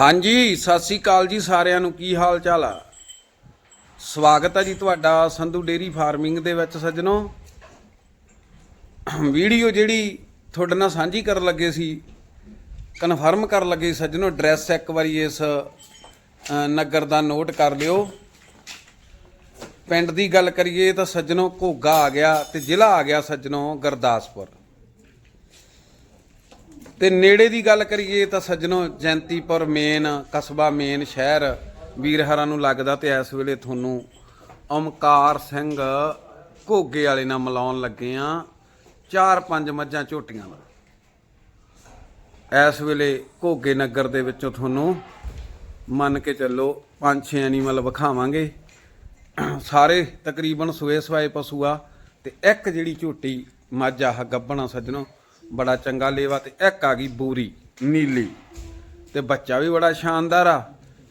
ਹਾਂਜੀ, ਸਤਿ ਸ੍ਰੀ ਅਕਾਲ ਜੀ ਸਾਰਿਆਂ ਨੂੰ। ਕੀ ਹਾਲ ਚਾਲ ਆ? ਸਵਾਗਤ ਹੈ ਜੀ ਤੁਹਾਡਾ ਸੰਧੂ ਡੇਰੀ ਫਾਰਮਿੰਗ ਦੇ ਵਿੱਚ ਸੱਜਣੋ। ਵੀਡੀਓ ਜਿਹੜੀ ਤੁਹਾਡੇ ਨਾਲ ਸਾਂਝੀ ਕਰਨ ਲੱਗੇ ਸੀ, ਕਨਫਰਮ ਕਰਨ ਲੱਗੇ ਸੀ ਸੱਜਣੋ, ਐਡਰੈਸ ਇੱਕ ਵਾਰੀ ਇਸ ਨਗਰ ਦਾ ਨੋਟ ਕਰ ਲਿਓ। ਪਿੰਡ ਦੀ ਗੱਲ ਕਰੀਏ ਤਾਂ ਸੱਜਣੋ ਘੋਗਾ ਆ ਗਿਆ ਤੇ ਜ਼ਿਲ੍ਹਾ ਆ ਗਿਆ ਸੱਜਣੋ ਗੁਰਦਾਸਪੁਰ। ਤੇ ਨੇੜੇ ਦੀ ਗੱਲ ਕਰੀਏ ਤਾਂ ਸੱਜਣੋ ਜੈਂਤੀਪੁਰ ਮੇਨ, ਕਸਬਾ ਮੇਨ ਸ਼ਹਿਰ ਵੀਰਹਰਾਂ ਨੂੰ ਲੱਗਦਾ ਤੇ ਇਸ ਵੇਲੇ ਤੁਹਾਨੂੰ ਓਮਕਾਰ ਸਿੰਘ ਘੋਗੇ ਵਾਲੇ ਨਾਲ ਮਿਲਾਉਣ ਲੱਗੇ ਆ ਚਾਰ ਪੰਜ ਮੱਝਾਂ ਝੋਟੀਆਂ ਦਾ ਇਸ ਵੇਲੇ ਘੋਗੇ ਨਗਰ ਦੇ ਵਿੱਚੋਂ ਤੁਹਾਨੂੰ ਮੰਨ ਕੇ ਚੱਲੋ ਪੰਜ ਛੇ ਐਨੀਮਲ ਵਿਖਾਵਾਂਗੇ। ਸਾਰੇ ਤਕਰੀਬਨ ਸਵੇ ਸਵਾਏ ਪਸ਼ੂ ਆ ਤੇ ਇੱਕ ਜਿਹੜੀ ਝੋਟੀ ਮੱਝ ਆ ਗੱਬਣਾ ਸੱਜਣੋ। ਬੜਾ ਚੰਗਾ ਲੇਵਾ ਤੇ ਇੱਕ ਆ ਗਈ ਬੂਰੀ, ਨੀਲੀ। ਤੇ ਬੱਚਾ ਵੀ ਬੜਾ ਸ਼ਾਨਦਾਰ ਆ।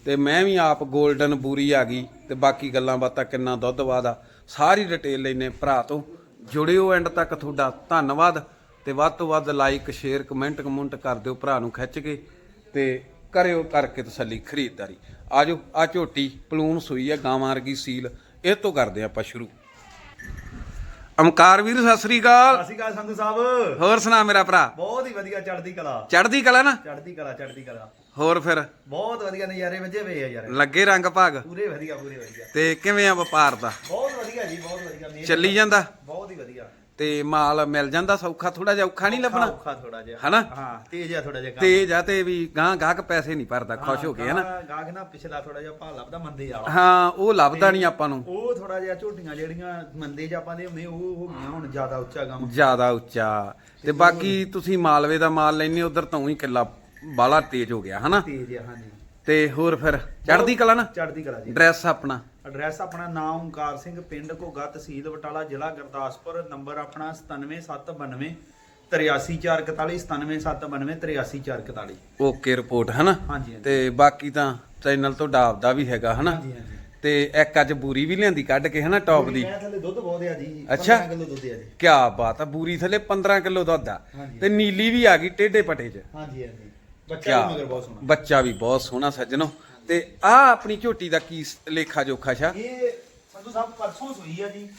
ਤੇ ਮੈਂ ਵੀ ਆਪ 골ਡਨ ਬੂਰੀ ਆ ਗਈ ਤੇ ਬਾਕੀ ਗੱਲਾਂ ਬਾਤਾਂ ਕਿੰਨਾ ਦੁੱਧ ਵਾਦਾ ਸਾਰੀ ਡਿਟੇਲ ਲੈਨੇ ਭਰਾ ਤੋਂ। ਜੁੜਿਓ ਐਂਡ ਤੱਕ ਤੁਹਾਡਾ ਧੰਨਵਾਦ ਤੇ ਵੱਧ ਤੋਂ ਵੱਧ ਲਾਈਕ ਸ਼ੇਅਰ ਕਮੈਂਟ ਕਮੁੰਟ ਕਰ ਦਿਓ ਭਰਾ ਨੂੰ ਖਿੱਚ ਕੇ ਤੇ ਕਰਿਓ ਕਰਕੇ ਤਸੱਲੀ ਖਰੀਦਦਾਰੀ। ਆਜੋ ਆ ਝੋਟੀ ਪਲੂਨ ਸੂਈ ਆ, ਗਾਵਾਂ ਵਰਗੀ ਸੀਲ ਇਹ ਤੋਂ ਕਰਦੇ ਆਪਾਂ ਸ਼ੁਰੂ। ਅਮਕਾਰ ਵੀਰ ਸਤਿ ਸ੍ਰੀ ਅਕਾਲ। ਸਤਿ ਸ਼੍ਰੀ ਅਕਾਲ ਸੰਧੂ ਸਾਹਿਬ। ਹੋਰ ਸੁਣਾ ਮੇਰਾ ਭਰਾ? ਬਹੁਤ ਹੀ ਵਧੀਆ ਚੜ੍ਹਦੀ ਕਲਾ। ਚੜ੍ਹਦੀ ਕਲਾ ਨਾ? ਚੜ੍ਹਦੀ ਕਲਾ ਚੜ੍ਹਦੀ ਕਲਾ। ਹੋਰ ਫਿਰ? ਬਹੁਤ ਵਧੀਆ ਨਜ਼ਾਰੇ ਵੱਜੇ ਆ ਯਾਰ। ਲੱਗੇ ਰੰਗ ਭਾਗ? ਪੂਰੇ ਵਧੀਆ ਪੂਰੇ ਵਧੀਆ। ਤੇ ਕਿਵੇਂ ਆ ਵਪਾਰ ਦਾ? ਬਹੁਤ ਵਧੀਆ ਜੀ ਬਹੁਤ ਵਧੀਆ। ਚੱਲੀ ਜਾਂਦਾ? ਬਹੁਤ ਹੀ ਵਧੀਆ। ਤੇ ਮਾਲ ਮਿਲ ਜਾਂਦਾ ਸੌਖਾ ਥੋੜਾ ਜਿਹਾ ਔਖਾ ਨਹੀਂ ਲੱਭਣਾ। ਔਖਾ ਥੋੜਾ ਜਿਹਾ। ਹਨਾ? ਹਾਂ ਤੇਜ਼ ਆ ਥੋੜਾ ਜਿਹਾ ਕੰਮ। ਤੇਜ ਆ ਤੇ ਵੀ ਗਾਂ ਗਾਹਕ ਪੈਸੇ ਨਹੀਂ ਭਰਦਾ ਖੁਸ਼ ਹੋ ਕੇ ਹਨਾ? ਗਾਹਕ ਨਾ ਪਿਛਲਾ ਥੋੜਾ ਜਿਹਾ ਭਾਅ ਲੱਭਦਾ ਮੰਦੇ ਆ ਹਾਂ ਉਹ ਲੱਭਦਾ ਨਹੀਂ ਆਪਾਂ ਨੂੰ। ਉਹ ਥੋੜਾ ਜਿਹਾ ਝੋਟੀਆਂ ਜਿਹੜੀਆਂ ਮੰਦੇ ਚ ਆਪਾਂ ਦੇ ਹੁੰਦੇ ਉਹ ਹੋ ਗਈਆਂ ਹੁਣ ਜ਼ਿਆਦਾ ਉੱਚਾ ਕੰਮ। ਜ਼ਿਆਦਾ ਉੱਚਾ। ਤੇ ਬਾਕੀ ਤੁਸੀਂ ਮਾਲਵੇ ਦਾ ਮਾਲ ਲੈਨੇ ਉਧਰ ਤੋਂ ਹੀ ਕਿੱਲਾ ਬਾਲਾ ਤੇਜ਼ ਹੋ ਗਿਆ ਹਨਾ? ਤੇਜ਼ ਆ ਹਾਂਜੀ। ਤੇ ਹੋਰ ਫਿਰ ਚੜ੍ਹਦੀ ਕਲਾ ਨਾ? ਚੜ੍ਹਦੀ ਕਲਾ ਜੀ। ਡਰੈਸ ਆਪਣਾ। ਐਡਰੈਸ ਆਪਣਾ ਨਾਮ ਓਮਕਾਰ ਸਿੰਘ ਪਿੰਡ ਘੋਗਾ ਤਹਿਸੀਲ ਬਟਾਲਾ ਜ਼ਿਲ੍ਹਾ ਗੁਰਦਾਸਪੁਰ ਨੰਬਰ ਆਪਣਾ 97792 83441 97792 83441 ਓਕੇ ਰਿਪੋਰਟ ਹਨਾ। ਤੇ ਬਾਕੀ ਤਾਂ ਚੈਨਲ ਤੋਂ ਡਾਬਦਾ ਵੀ ਹੈਗਾ ਹਨਾ? ਹਾਂਜੀ, ਹਾਂਜੀ। ਤੇ ਇੱਕ ਅੱਜ ਬੂਰੀ ਵੀ ਲਿਆਂਦੀ ਕੱਢ ਕੇ ਹਨਾ ਟੌਪ ਦੀ? ਮੈਂ ਥੱਲੇ ਦੁੱਧ ਬਹੁਤ ਆ ਜੀ ਅੱਛਾ। 15 ਕਿਲੋ ਦੁੱਧ ਆ ਜੀ। ਕੀ ਬਾਤ ਆ ਬੂਰੀ ਥੱਲੇ 15 ਕਿਲੋ ਦੁੱਧ ਆ। ਤੇ ਨੀਲੀ ਵੀ ਆ ਗਈ ਟੇਢੇ ਪਟੇ 'ਚ। ਹਾਂਜੀ ਹਾਂਜੀ। ਬੱਚਾ ਵੀ ਮਗਰ ਬਹੁਤ ਸੋਹਣਾ। ਬੱਚਾ ਵੀ ਬਹੁਤ ਸੋਹਣਾ ਸੱਜਣੋ। ਤੇ ਆ ਆਪਣੀ ਝੋਟੀ ਦਾ ਕੀ ਸ- ਲੇਖਾ ਜੋਖਾ ਛਾ? ਇਹ ਸੰਧੂ ਸਾਹਿਬ ਪਰਸੋਂ ਸੂਈ ਆ ਜੀ।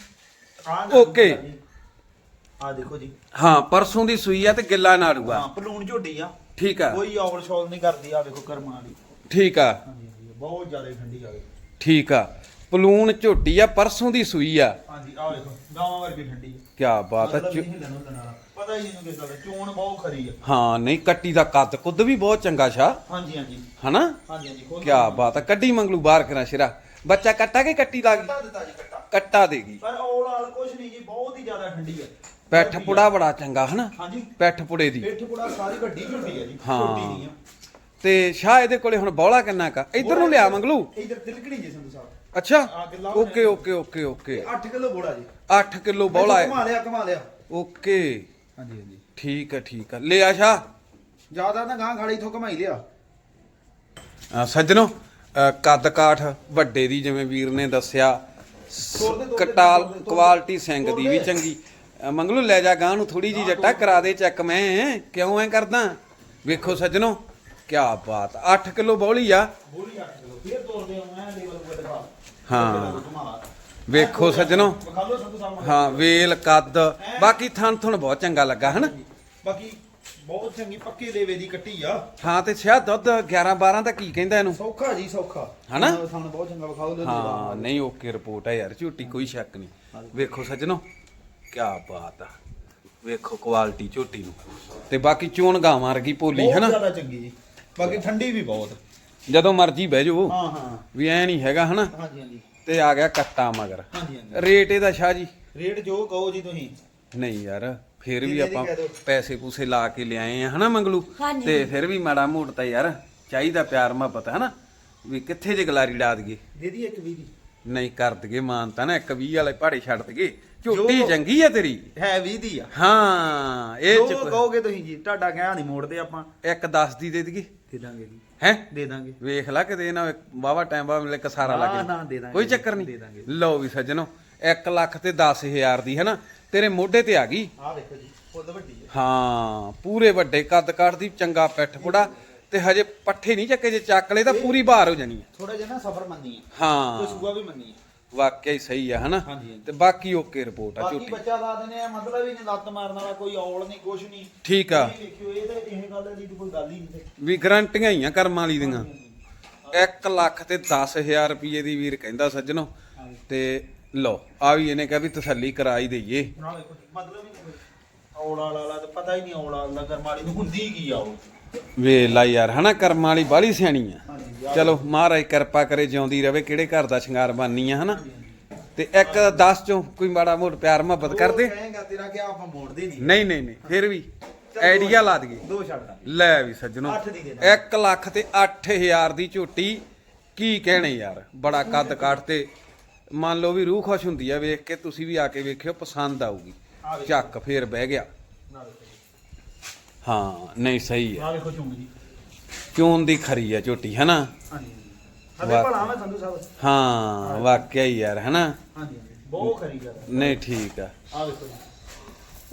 Okay। ਆ ਦੇਖੋ ਜੀ। ਹਾਂ ਪਰਸੋਂ ਦੀ ਸੂਈ ਆ ਤੇ ਗਿੱਲਾ ਨਾੜੂ ਆ। ਹਾਂ ਪਲੂਣ ਝੋਟੀ ਆ। ਠੀਕ ਆ। ਕੋਈ ਔਵਲ ਸ਼ੌਲ ਨਹੀਂ ਕਰਦੀ ਆ ਵੇਖੋ ਕਰਮਾਂ ਵਾਲੀ। ਠੀਕ ਆ। ਹਾਂਜੀ ਹਾਂਜੀ ਬਹੁਤ ਜ਼ਿਆਦਾ ਠੰਡੀ ਆ ਗਈ ਠੀਕ ਆ। ਪਲੂਣ ਝੋਟੀ ਆ ਪਰਸੋਂ ਦੀ ਸੂਈ ਆ। ਹਾਂਜੀ ਆ ਵੇਖੋ ਗਾਵਾਂ ਵਰਗੀ ਠੰਡੀ ਆ। ਕੀ ਬਾਤ ਆ ਮਤਲਬ ਨਹੀਂ ਹਿੱਲਣ ਹੁੱਲਣ ਵਾਲਾ। ਪਤਾ ਹੀ ਨਹੀਂ ਕਿਸ ਦਾ ਚੋਣ ਬਹੁਤ ਖਰੀ ਆ। ਹਾਂ ਨਹੀਂ ਕੱਟੀ ਦਾ ਕੱਦ ਕੁੱਦ ਵੀ ਬਹੁਤ ਚੰਗਾ ਛਾ ਹਾਂਜੀ ਹਾਂਜੀ। ਹਨਾ? ਹਾਂਜੀ ਹਾਂਜੀ ਖੋਲ ਕੀ ਬਾਤ ਆ ਕੱਢੀ ਮੰਗਲੂ ਬਾਹਰ ਕਰਾਂ ਸ਼ਿਰਾ। ਬੱਚਾ ਕੱਟਾ ਕੇ ਕੱਟੀ ਦਾ ਕੱਟਾ ਦਿੱਤਾ ਜੀ ਕੱਟਾ। ਕੱਟਾ ਦੇਗੀ ਪਰ ਔਲ ਆਲ ਕੁਛ ਨਹੀਂ ਜੀ ਬਹੁਤ ਹੀ ਜ਼ਿਆਦਾ ਠੰਡੀ ਆ। ਪੈਠ ਪੁੜਾ ਬੜਾ ਚੰਗਾ ਹਨਾ? ਹਾਂਜੀ। ਪੈਠ ਪੁੜੇ ਦੀ। ਪਿੱਠ ਪੁੜਾ ਸਾਰੀ ਵੱਡੀ ਝੁੱਡੀ ਆ ਜੀ ਹਾਂ। ਛੋਟੀ ਨਹੀਂ ਆ। ਤੇ ਸ਼ਾਹ ਇਹਦੇ ਕੋਲੇ ਹੁਣ ਬੌਲਾ ਕਿੰਨਾ ਕਾ ਇੱਧਰ ਨੂੰ ਲਿਆ ਮੰਗਲੂ। ਇਧਰ ਤਿਲਕਣੀ ਜੀ ਸੰਧੂ ਸਾਹਿਬ। ਅੱਛਾ। Okay okay okay okay. 8 kilo ਬੋੜਾ ਜੀ। 8 ਕਿਲੋ ਬੌਲਾ ਹੈ। ਘੁਮਾ ਲਿਆ ਘੁਮਾ ਲਿਆ। ਓਕੇ। ਹਾਂਜੀ ਹਾਂਜੀ। ਠੀਕ ਹੈ ਠੀਕ ਹੈ ਲੈ ਆ ਸ਼ਾਹ ਜ਼ਿਆਦਾ ਨਾ ਗਾਂ ਖਾਲੀ ਇਥੋਂ ਘਮਾਈ ਲਿਆ। ਅ, ਸੱਜਣੋ ਅ, ਕੱਦ ਕਾਠ ਵੱਡੇ ਦੀ ਜਿਵੇਂ ਵੀਰ ਨੇ ਦੱਸਿਆ ਸ- ਤੋੜ ਦੇ, ਤੋੜ ਦੇ, ਕਟਾਲ ਤੋੜ ਦੇ, ਤੋੜ ਦੇ। ਕੁਆਲਿਟੀ ਸਿੰਘ ਦੀ ਵੀ ਤੋੜ ਦੇ। ਚੰਗੀ। ਅ, ਮੰਗਲੂ ਲੈ ਜਾ ਗਾਂ ਨੂੰ ਥੋੜੀ ਜੀ ਜੱਟਾ ਕਰਾ ਦੇ ਚੈੱਕ ਮੈਂ। ਕਿਉਂ ਐ ਕਰਦਾ? ਵੇਖੋ ਸੱਜਣੋ ਕੀ ਬਾਤ। 8 ਕਿਲੋ ਬੌਲੀ ਆ। ਬੋਲੀ 8 ਕਿਲੋ ਫੇਰ ਤੋੜਦੇ ਹਾਂ ਮੈਂ ਲੈਵਲ ਕੋ ਦਿਖਾ। ਹਾਂ। ਘੁਮਾ ਵੇਖੋ ਸੱਜਣੋ। ਹਾਂ ਵੇਲ ਕੱਦ ਬਾਕੀ ਥਣ ਥਣ ਬਹੁਤ ਚੰਗਾ ਲੱਗਾ ਹਨ? ਬਾਕੀ ਬਹੁਤ ਚੰਗੀ ਪੱਕੇ ਦੇਵੇ ਦੀ ਕੱਟੀ ਆ। ਹਾਂ ਤੇ ਸ਼ਾਇਦ ਦੁੱਧ 11 12 ਦਾ ਕੀ ਕਹਿੰਦਾ ਇਹਨੂੰ? ਸੌਖਾ ਜੀ ਸੌਖਾ। ਹਨਾ? ਸਾਨੂੰ ਬਹੁਤ ਚੰਗਾ ਵਿਖਾਓ ਲੋ ਹਾਂ ਨਹੀਂ ਓਕੇ ਰਿਪੋਰਟ ਹੈ ਯਾਰ ਝੂਟੀ ਕੋਈ ਸ਼ੱਕ ਨਹੀਂ। ਵੇਖੋ ਸੱਜਣੋ ਕੀ ਬਾਤ ਆ। ਵੇਖੋ ਕੁਆਲਿਟੀ ਝੂਟੀ ਨੂੰ। ਤੇ ਬਾਕੀ ਚੋਣ ਗਾਵਾਂ ਵਰਗੀ ਭੋਲੀ ਬਹੁਤ ਹੈ ਨਾ ਜ਼ਿਆਦਾ ਚੰਗੀ ਜੀ। ਬਾਕੀ ਠੰਡੀ ਵੀ ਬਹੁਤ। ਜਦੋਂ ਮਰਜ਼ੀ ਬਹਿ ਜਾਓ। ਹਾਂ ਹਾਂ। ਵੀ ਐ ਨਹੀਂ ਹੈਗਾ ਹਨਾ? ਹਾਂਜੀ ਹਾਂਜੀ। ਤੇ ਆ ਗਿਆ ਕੱਟਾ ਮਗਰ। ਹਾਂਜੀ ਹਾਂਜੀ। ਰੇਟ ਇਹਦਾ ਸ਼ਾਹ ਜੀ। ਰੇਟ ਜੋ ਕਹੋ ਜੀ ਤੁਸੀਂ। ਨਹੀਂ ਯਾਰ ਫਿਰ ਵੀ ਆਪਾਂ? ਪੈਸੇ ਪੂਸੇ ਲਾ ਕੇ ਲਿਆਏ ਆ ਹਨਾ ਮੰਗਲੂ। ਤੇ ਫਿਰ ਵੀ ਮਾੜਾ ਮੋੜ ਤਾਂ ਯਾਰ ਚਾਹੀਦਾ ਪਿਆਰ ਮੁਹੱਬਤ ਹਨਾ? ਵੀ ਕਿੱਥੇ ਜੇ ਗਲਾਰੀ ਡਾ ਦਈਏ। ਦੇ ਦੀ ਇੱਕ ਵੀ ਦੀ? ਨਹੀਂ ਕਰ ਦਈਏ ਮਾਨ ਤਾਂ ਨਾ ਇੱਕ 20 ਵਾਲੇ ਪਹਾੜੇ ਛੱਡ ਦਈਏ। ਝੋਟੀ ਚੰਗੀ ਆ ਤੇਰੀ। ਹੈ 20 ਦੀ ਆ। ਹਾਂ ਇਹ ਜੋ ਚ ਕਹੋਗੇ ਤੁਸੀਂ ਜੀ ਤੁਹਾਡਾ ਕਹਿਣਾ ਨਹੀਂ ਮੋੜਦੇ ਆਪਾਂ। ਇੱਕ 10 ਦੀ ਦੇ ਦਈਏ। ਦੇ ਦਾਂਗੇ ਜੀ। ਹੈ? ਦੇ ਦਾਂਗੇ। ਵੇਖ ਲੈ ਕਿਤੇ ਨਾ ਵਾਵਾ ਟਾਈਮ ਬਾਅਦ ਮਿਲੇ ਕਸਾਰਾ ਲੱਗੇ ਨਾ, ਦੇ ਦਾਂਗੇ ਕੋਈ ਚੱਕਰ ਦੇ ਨਹੀਂ। ਦਾਂਗੇ। ਲਓ ਵੀ ਸੱਜਣੋ 1 ਲੱਖ ਤੇ 10000 ਦੀ ਹੈ ਨਾ ਤੇਰੇ ਮੋਢੇ ਤੇ ਆ ਗਈ। ਆਹ ਵੇਖੋ ਜੀ ਫੁੱਲ ਵੱਡੀ ਹੈ। ਹਾਂ ਪੂਰੇ ਵੱਡੇ ਕੱਦ ਕਾਠ ਦੀ ਚੰਗਾ ਪਿੱਠ ਪੁੜਾ ਤੇ ਹਜੇ ਪੱਠੇ ਨਹੀਂ ਚੱਕੇ ਜੇ ਚੱਕ ਲਏ ਤਾਂ ਪੂਰੀ ਬਾਹਰ ਹੋ ਜਾਣੀ ਹੈ। ਥੋੜਾ ਜਿਹਾ ਨਾ ਸਫਰ ਮੰਨੀ ਹੈ। ਹਾਂ ਕੋਈ ਸੂਆ ਵੀ ਮੰਨੀ ਹੈ ਵਾਕਿਆ ਹੀ ਸਹੀ ਆ ਹਨਾ? ਹਾਂਜੀ, ਹਾਂਜੀ। ਤੇ ਬਾਕੀ ਓਕੇ ਰਿਪੋਰਟ ਆ ਬਾਕੀ ਝੋਟੀ ਬੱਚਾ ਦਾ ਦਿੰਦੇ ਆ ਮਤਲਬ ਹੀ ਨਹੀਂ ਲੱਤ ਮਾਰਨ ਵਾਲਾ ਕੋਈ ਔਲ ਨਹੀਂ ਕੁਛ ਨਹੀਂ। ਠੀਕ ਆ। ਇਹ ਵੇਖਿਓ ਇਹ ਤੇ ਇਹ ਗੱਲ ਦੀ ਤਾਂ ਕੋਈ ਗੱਲ ਹੀ ਨਹੀਂ ਤੇ। ਵੀ ਗਰੰਟੀਆਂ ਹੀ ਆ ਕਰਮਾਂ ਵਾਲੀ ਦੀਆਂ। 1 ਲੱਖ ਤੇ 10000 ਰੁਪਏ ਦੀ ਵੀਰ ਕਹਿੰਦਾ ਸੱਜਣੋ। ਤੇ ਲਓ ਆ ਵੀ ਇਹਨੇ ਕਿਹਾ ਵੀ ਤਸੱਲੀ ਕਰਾ ਹੀ ਦਈਏ। ਮਤਲਬ ਹੀ ਨਹੀਂ ਔਲ ਵਾਲਾ ਤਾਂ ਪਤਾ ਹੀ ਨਹੀਂ ਔਲ ਵਾਲਾ ਗਰਮਾਲੀ ਨੂੰ ਹੁੰਦੀ ਕੀ ਆ ਉਹ। ਵੇ ਲਾ ਯਾਰ ਹਨਾ? ਕਰਮਾਂ ਵਾਲੀ ਬਾਹਲੀ ਸਿਆਣੀ ਆ। ਚਲੋ ਮਹਾਰਾਜ ਕਿਰਪਾ ਕਰੇ ਜਿਉਂਦੀ ਰਵੇ ਕਿਹੜੇ ਘਰ ਦਾ ਸ਼ਿੰਗਾਰ ਬਣਨੀ ਆ ਹਨਾ? ਤੇ ਇੱਕ 10 ਚੋਂ ਕੋਈ ਮਾੜਾ ਮੋੜ ਪਿਆਰ ਮੁਹੱਬਤ ਕਰਦੇ? ਕਹੇਗਾ ਤੇਰਾ ਕਿ ਆਪਾਂ ਮੋੜਦੇ ਨਹੀਂ। ਨਹੀਂ ਨਹੀਂ ਨਹੀਂ ਫਿਰ ਵੀ ਆਈਡੀਆ ਲਾ ਦਈਏ। ਦੋ ਲੈ ਵੀ ਸੱਜਣੋ ਅੱਠ ਦੀ ਦੇ ਦਾਂ। 1 ਲੱਖ ਤੇ 8000 ਦੀ ਝੋਟੀ ਕੀ ਕਹਿਣੇ ਯਾਰ? ਬੜਾ ਕੱਦ ਕਾਠ ਤੇ ਮੰਨ ਲਓ ਵੀ ਰੂਹ ਖੁਸ਼ ਹੁੰਦੀ ਆ ਵੇਖ ਕੇ ਤੁਸੀਂ ਵੀ ਆ ਕੇ ਵੇਖਿਓ ਪਸੰਦ ਆਊਗੀ। ਚੱਕ ਫੇਰ ਬਹਿ ਗਿਆ। ਹਾਂ ਨਹੀਂ ਸਹੀ ਆ ਆ ਵੇਖੋ ਦੀ ਖਰੀ ਆ ਝੋਟੀ ਹਾਂਜੀ। ਵਾਹ। ਭਲਾ ਮੈਂ ਸੰਧੂ ਸਾਹਿਬ। ਹਾਂ ਵਾਕਿਆ ਹੀ ਯਾਰ ਹਾਂਜੀ ਹਾਂਜੀ। ਬਹੁਤ ਖਰੀ ਗੱਲ ਨਹੀਂ ਠੀਕ ਆ। ਆ ਵੇਖੋ ਜੀ।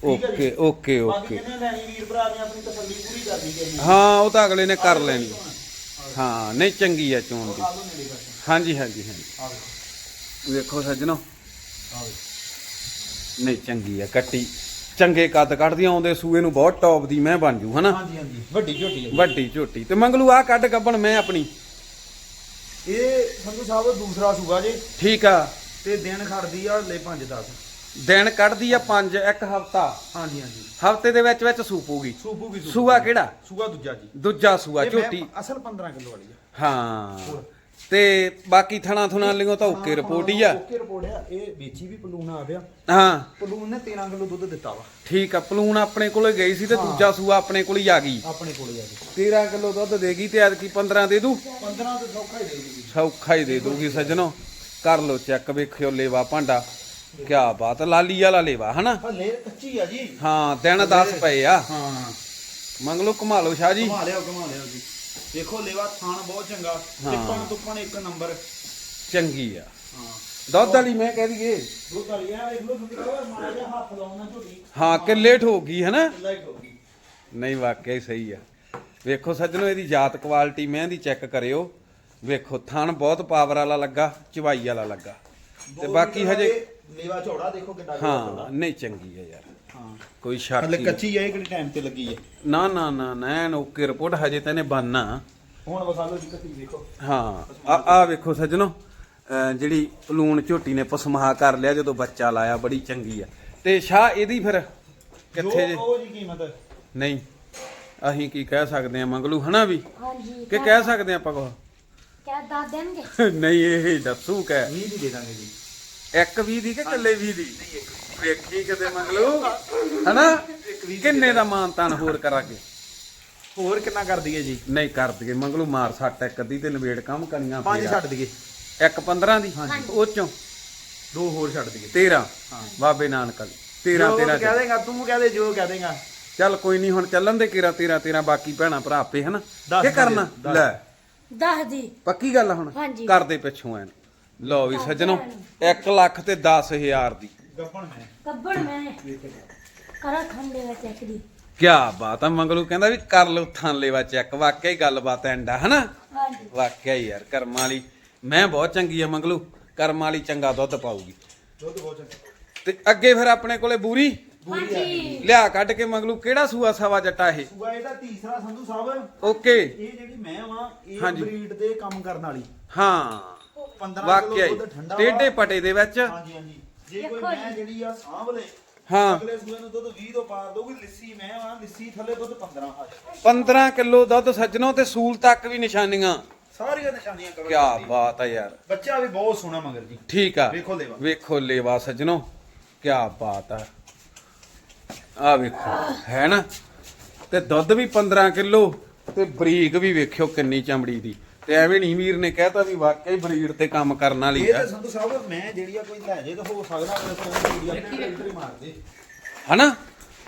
ਠੀਕ ਹੈ ਜੀ। Okay okay. ਬਾਕੀ ਓਕੇ ਕਿੰਨੇ ਲੈਣੀ ਵੀਰ ਭਰਾ ਨੇ ਆਪਣੀ ਤਸੱਲੀ ਪੂਰੀ ਕਰਨੀ ਚਾਹੀਦੀ ਹਾਂ ਉਹ ਤਾਂ ਅਗਲੇ ਨੇ ਕਰ ਲੈਣੀ। ਹਾਂ ਨਹੀਂ ਚੰਗੀ ਆ ਚੋਣ ਦੀ। ਨੇੜੇ ਹਾਂਜੀ ਹਾਂਜੀ ਹਾਂਜੀ। ਆ ਵੇਖੋ। ਵੇਖੋ ਸੱਜਣੋ। ਆ ਵੇਖੋ। ਨਹੀਂ ਚੰਗੀ ਆ ਕੱਟੀ। ਚੰਗੇ ਕੱਦ ਕੱਢਦੀ ਆਉਂਦੇ ਸੂਏ ਨੂੰ ਬਹੁਤ ਟੌਪ ਦੀ ਮੈਂ ਬਣ ਜੂ ਹਨਾ? ਹਾਂਜੀ ਹਾਂਜੀ। ਵੱਡੀ ਝੋਟੀ ਹੈ। ਵੱਡੀ ਝੋਟੀ। ਤੇ ਮੰਗਲੂ ਆ ਕੱਢ ਗੱਬਣ ਮੈਂ ਆਪਣੀ। ਇਹ ਸੰਧੂ ਸਾਹਿਬ ਦੂਸਰਾ ਸੂਗਾ ਜੀ। ਠੀਕ ਆ। ਤੇ ਦਿਨ ਖੜਦੀ ਆ ਲੈ 5 10 ਦਿਨ ਕੱਢਦੀ ਆ 5 ਇੱਕ ਹਫਤਾ। ਹਾਂਜੀ ਹਾਂਜੀ। ਹਫ਼ਤੇ ਦੇ ਵਿੱਚ ਵਿੱਚ ਸੂਪੂਗੀ ਸੂਪੂ ਕੀ ਸੂਆ ਕਿਹੜਾ? ਸੂਆ ਦੂਜਾ ਜੀ। ਦੂਜਾ ਸੂਆ ਝੋਟੀ। ਅਸਲ 15 ਕਿਲੋ ਵਾਲੀ ਆ। ਹਾਂ। ਤੇ ਬਾਕੀ ਥਣਾ ਥੁਣਾ ਲਿਓ ਤਾਂ ਓਕੇ ਰਿਪੋਰਟ ਹੀ ਆ। ਓਕੇ ਰਿਪੋਰਟ ਆ। ਇਹ ਵੇਚੀ ਵੀ ਪਲੂਨ ਆ ਗਿਆ। ਹਾਂ। ਪਲੂਨ ਨੇ 13 ਕਿਲੋ ਦੁੱਧ ਦਿੱਤਾ ਵਾ। ਠੀਕ ਆ ਪਲੂਣ ਆਪਣੇ ਕੋਲੇ ਗਈ ਸੀ ਤੇ ਦੂਜਾ ਸੂਆ ਆਪਣੇ ਕੋਲ ਹੀ ਆ ਗਈ। ਆਪਣੇ ਕੋਲੇ ਆ ਜੀ 13 ਕਿਲੋ ਦੁੱਧ ਦੇਗੀ ਤੇ ਐਤਕੀ 15 ਦੇ ਦੂ। 15 ਤੇ ਸੌਖਾ ਹੀ ਦੇ ਦੂਗੀ। ਸੌਖਾ ਹੀ ਦੇ ਦੂਗੀ ਸੱਜਣੋ। ਕਰ ਲੋ ਚੈੱਕ ਵੇਖਿਓ ਲੇਵਾ ਭਾਂਡਾ। ਕਿਆ ਬਾਤ ਲਾਲੀ ਵਾਲਾ ਲੇਵਾ ਹਨਾ? ਹਲੇ ਕੱਚੀ ਆ ਜੀ। ਹਾਂ ਦਿਨ 10 ਪਏ ਆ। ਹਾਂ। ਮੰਗ ਲਓ ਘੁਮਾ ਲਓ ਸ਼ਾਹ ਜੀ। ਘੁਮਾ ਲਿਓ ਘੁਮਾ ਲਿਓ ਜੀ। ਦੇਖੋ ਲੇਵਾ ਥਾਣ ਬਹੁਤ ਚੰਗਾ। ਹਾਂ। ਟਿੱਪਣ ਟੁੱਪਣ ਇੱਕ ਨੰਬਰ। ਚੰਗੀ ਆ। ਹਾਂ। ਦੁੱਧ ਵਾਲੀ ਮੈਂ ਕਹਿ ਦਈਏ। ਦੁੱਧ ਵਾਲੀ ਆ ਲਓ ਸੁਣਦਾ ਮਾੜਾ ਜਿਹਾ ਹੱਥ ਲਾਉਣਾ ਝੋਟੀ। ਹਾਂ ਕਿੱਲੇ ਠੋਗੀ ਹਨਾ? ਲਾਈਟ ਹੋ ਗਈ। ਨਹੀਂ ਵਾਕਿਆ ਹੀ ਸਹੀ ਆ। ਵੇਖੋ ਸੱਜਣੋ ਇਹਦੀ ਜਾਤ ਕੁਆਲਿਟੀ ਮੈਂ ਦੀ ਚੈੱਕ ਕਰਿਓ। ਵੇਖੋ ਥਣ ਬਹੁਤ ਪਾਵਰ ਵਾਲਾ ਲੱਗਾ ਚਵਾਈ ਵਾਲਾ ਲੱਗਾ। ਤੇ ਬਾਕੀ ਹਜੇ ਲੇਵਾ ਝੋੜਾ ਦੇਖੋ ਕਿੱਡਾ ਹਾਂ ਹਾਂ ਨਹੀਂ ਚੰਗੀ ਆ ਯਾਰ। ਹਾਂ ਕੋਈ ਸ਼ੱਕ ਹਲੇ ਕੱਚੀ ਆ ਇਹ ਕਿਹੜੇ ਟਾਈਮ ਤੇ ਲੱਗੀ ਹੈ? ਨਾ ਨਾ ਨਾ ਨਾ ਐਨ ਓਕੇ ਰਿਪੋਰਟ ਹਜੇ ਤਾਂ ਇਹਨੇ ਬਣਨਾ। ਹੁਣ ਵਿਖਾ ਲਓ ਜੀ ਕੱਚੀ ਦੇਖੋ। ਹਾਂ ਆ ਆ ਵੇਖੋ ਸੱਜਣੋ ਅਹ ਜਿਹੜੀ ਪਲੂਣ ਝੋਟੀ ਨੇ ਪਸਮਹਾ ਕਰ ਲਿਆ ਜਦੋਂ ਬੱਚਾ ਲਾਇਆ ਬੜੀ ਚੰਗੀ ਆ। ਤੇ ਸ਼ਾਹ ਇਹਦੀ ਫਿਰ ਕਿੱਥੇ ਜੇ ਜੋ? ਉਹ ਜੀ ਕੀਮਤ। ਨਹੀਂ ਅਸੀਂ ਕੀ ਕਹਿ ਸਕਦੇ ਆ ਮੰਗਲੂ ਹਨਾ ਵੀ? ਹਾਂਜੀ ਕਿ ਕਹਿ ਸਕਦੇ ਆਪਾਂ ਕੋ ਕਿਆ ਦੱਸ ਦੇਣਗੇ। ਨਹੀਂ ਇਹ ਦੱਸੂ ਕਹਿ। 20 ਦੀ ਦੇ ਦਾਂਗੇ ਜੀ। ਇੱਕ 20 ਦੀ ਕਿ ਇਕੱਲੇ 20 ਦੀ? ਵੇਖੀ ਕਿਤੇ ਮੰਗਲੂ? ਹਨਾ? ਕਿੰਨੇ ਦਾ ਮਾਨ ਤਾਨ ਹੋਰ ਕਰਾਂਗੇ? ਹੋਰ ਕਿੰਨਾ ਕਰ ਦਈਏ ਜੀ? ਨਹੀਂ ਕਰ ਦਈਏ। ਮੰਗਲੂ ਮਾਰ ਸੱਟ ਇੱਕ ਅੱਧੀ ਤੇ ਨਵੇੜ ਕੰਮ ਕਣੀਆਂ ਪੰਜ। ਛੱਡ ਦਈਏ। ਇੱਕ 15 ਦੀ? ਉਹ ਚੋਂ? ਦੋ ਹੋਰ ਛੱਡ ਦਈਏ। 13 ਬਾਬੇ ਨਾਨਕ ਵਾਲੀ। 13 ਜੋ 13 ਕਹਿ ਦੇਗਾ ਤੂੰ ਕਹਿ ਦੇ ਜੋ ਕਹਿ ਦੇਗਾ। ਚੱਲ ਕੋਈ ਨਹੀਂ ਹੁਣ ਚੱਲਣ ਦੇ 13 13 13 ਬਾਕੀ ਭੈਣਾ ਭਰਾ ਆਪੇ ਹਨਾ? ਕੀ ਕਰਨਾ? ਦੱਸ। ਲੈ। ਦੱਸ ਦੀ। ਪੱਕੀ ਗੱਲ ਹੁਣ। ਕਰਦੇ ਪਿੱਛੋਂ ਐਨ। ਲਓ ਵੀ ਸੱਜਣੋ 1 ਲੱਖ ਤੇ 10000 ਦੀ। ਗੱਪਣ ਮੈਂ। ਕੱਬੜ ਮੈਂ। ਕਰਾ ਖੰਡੇ ਵਿੱਚ ਇੱਕ ਦੀ। ਕੀ ਬਾਤ ਆ ਮੰਗਲੂ ਕਹਿੰਦਾ ਵੀ ਕਰ ਲਓ ਥਾਂ ਲੈਵਾ ਚੈੱਕ ਵਾਕਿਆ ਹੀ ਗੱਲਬਾਤ ਐਂਡਾ ਹਨਾ? ਹਾਂਜੀ। ਵਾਕਿਆ ਹੀ ਯਾਰ ਕਰਮਾਂ ਵਾਲੀ। ਮੈਂ ਬਹੁਤ ਚੰਗੀ ਆ ਮੰਗਲੂ ਕਰਮਾਂ ਵਾਲੀ ਚੰਗਾ ਦੁੱਧ ਪਾਊਗੀ। ਦੁੱਧ ਬਹੁਤ ਚੰਗਾ। ਤੇ ਅੱਗੇ ਫਿਰ ਆਪਣੇ ਕੋਲੇ ਬੂਰੀ? ਹਾਂਜੀ। ਲਿਆ ਕੱਢ ਕੇ ਮੰਗਲੂ ਕਿਹੜਾ ਸੂਆ ਸਵਾ ਜੱਟਾ ਇਹ? ਸੂਆ ਇਹਦਾ ਤੀਸਰਾ ਸੰਧੂ ਸਾਹਿਬ। ਓਕੇ। ਇਹ ਜਿਹੜੀ ਮੈਂ ਵਾਂ ਇਹ ਹਾਂਜੀ। ਬਰੀਡ ਦੇ ਕੰਮ ਕਰਨ ਵਾਲੀ। ਹਾਂ। 15 ਵਾਕਿਆ ਕਿਲੋ ਹੀ। ਦੁੱਧ ਠੰਡਾ ਵਾ। ਟੇਢੇ ਪਟੇ ਦੇ ਵਿੱਚ। ਹਾਂਜੀ ਹਾਂਜੀ। ਜੇ ਕੋਈ ਦੇਖੋ ਮੈਂ ਜੀ। ਜਿਹੜੀ ਆ ਸਾਂਭ ਲੇ ਹਾਂ। ਅਗਲੇ ਸੂਏ ਨੂੰ ਦੁੱਧ 20 ਤੋਂ ਪਾਰ ਦਊਗੀ ਲਿੱਸੀ ਮੈਂ ਵਾਂ ਲਿੱਸੀ ਥੱਲੇ ਦੁੱਧ 15 ਆ ਜਾਏ 15 ਕਿਲੋ ਦੁੱਧ ਸੱਜਣੋ ਤੇ ਸੂਲ ਤੱਕ ਵੀ ਨਿਸ਼ਾਨੀਆਂ। ਸਾਰੀਆਂ ਨਿਸ਼ਾਨੀਆਂ ਕੀ ਬਾਤ ਆ ਯਾਰ। ਬੱਚਾ ਵੀ ਬਹੁਤ ਸੋਹਣਾ ਮਗਰ ਜੀ। ਠੀਕ ਆ। ਵੇਖੋ ਲੇਵਾ। ਵੇਖੋ ਲੇਵਾ ਸੱਜਣੋ ਕੀ ਬਾਤ ਆ। ਆ ਵੇਖੋ ਹੈ ਨਾ? ਤੇ ਦੁੱਧ ਵੀ 15 ਕਿਲੋ ਤੇ ਬਰੀਕ ਵੀ ਵੇਖਿਓ ਕਿੰਨੀ ਚਮੜੀ ਦੀ। ਤੇ ਐਵੇਂ ਨਹੀਂ ਵੀਰ ਨੇ ਕਹਿਤਾ ਵੀ ਵਾਕਈ ਬਰੀਡ ਤੇ ਕੰਮ ਕਰਨ ਵਾਲੀ ਇਹ ਆ। ਤੇ ਸੰਧੂ ਸਾਹਿਬ ਮੈਂ ਜਿਹੜੀ ਆ ਕੋਈ ਲੈ ਜੇ ਤਾਂ ਹੋ ਸਕਦਾ ਆਪਣੇ ਕੋਲ ਜਿਹੜੀ ਆਪਣੇ ਟਰੈਕਟਰ ਹੀ ਮਾਰ ਦੇ। ਹਨਾ?